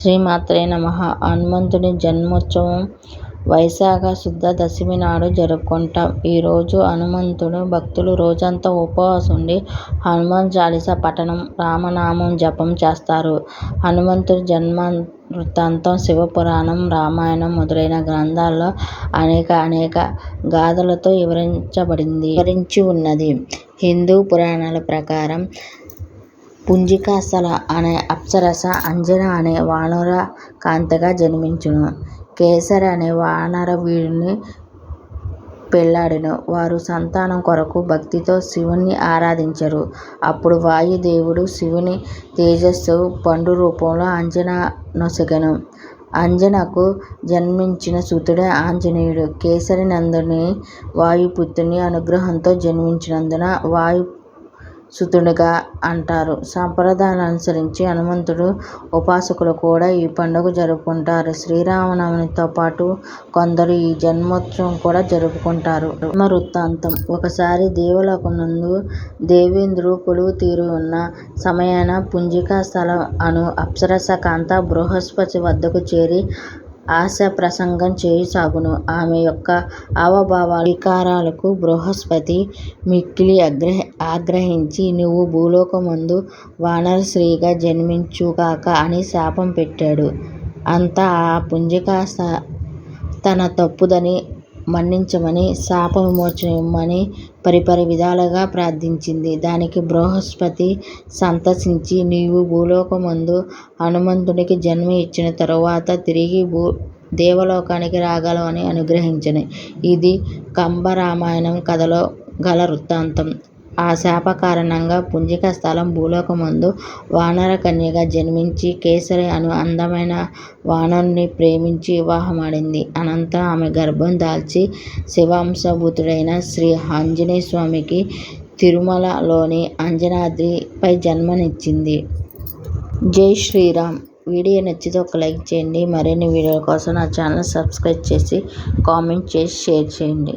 శ్రీమాత్రే నమ హనుమంతుడి జన్మోత్సవం వైశాఖ శుద్ధ దశమి నాడు జరుపుకుంటాం. ఈరోజు హనుమంతుడు భక్తులు రోజంతా ఉపవాసం ఉండి హనుమాన్ చాలీస పఠనం, రామనామం జపం చేస్తారు. హనుమంతుడి జన్మ వృత్తాంతం శివపురాణం, రామాయణం మొదలైన గ్రంథాల్లో అనేక అనేక గాథలతో వివరించబడింది వివరించి ఉన్నది. హిందూ పురాణాల ప్రకారం పుంజికాసల అనే అప్సరస అంజన అనే వానర కాంతగా జన్మించెను. కేసరి అనే వానర వీడిని పెళ్ళాడెను. వారు సంతానం కొరకు భక్తితో శివుణ్ణి ఆరాధించరు అప్పుడు వాయు దేవుడు శివుని తేజస్సు పండు రూపంలో అంజననొసగెను. అంజనకు జన్మించిన సుతుడే ఆంజనేయుడు. కేసరి నందుని వాయుపుత్రుని అనుగ్రహంతో జన్మించినందున వాయు వాయుసుతుడుగా అంటారు. సంప్రదాయాన్ననుసరించి హనుమంతుడు ఉపాసకులు కూడా ఈ పండుగ జరుపుకుంటారు. శ్రీరామనవమితో పాటు కొందరు ఈ జన్మోత్సవం కూడా జరుపుకుంటారు. జన్మవృత్తాంతం ఒకసారి దేవలోకమందు దేవేంద్రుడు కొలువుతీరి ఉన్న సమయాన పుంజికా స్థలం అను అప్సరస కాంత బృహస్పతి వద్దకు చేరి ఆశ ప్రసంగం చేయసాగును ఆమె యొక్క హావభావాలు, వికారాలకు బృహస్పతి మిక్కిలి ఆగ్రహించి నీవు భూలోకమందు వానరస్త్రీగా జన్మించుగాక అని శాపం పెట్టాడు. అంతా ఆ పుంజకాస తన తప్పుదని మన్నించమని శాపవిమోచనమిమ్మని పరిపరి విధాలుగా ప్రార్థించింది. దానికి బృహస్పతి సంతసించి నీవు భూలోకమందు హనుమంతునికి జన్మ ఇచ్చిన తరువాత తిరిగి దేవలోకానికి రాగలవు అని అనుగ్రహించెను. ఇది కంబరామాయణం కథలో గల వృత్తాంతం. ఆ శాప కారణంగా శాపకారణంగా పుంజికాస్థల భూలోకమందు వానరకన్యగా జన్మించి కేసరి అను అందమైన వానరుని ప్రేమించి వివాహమాడింది. అనంతరం ఆమె గర్భం దాల్చి శివాంశభూతుడైన శ్రీ ఆంజనేయస్వామికి తిరుమలలోని అంజనాద్రిపై జన్మనిచ్చింది. జై శ్రీరామ్ వీడియో నచ్చితే ఒక లైక్ చేయండి. మరిన్ని వీడియోల కోసం నా ఛానల్ సబ్స్క్రైబ్ చేసి కామెంట్ చేసి షేర్ చేయండి.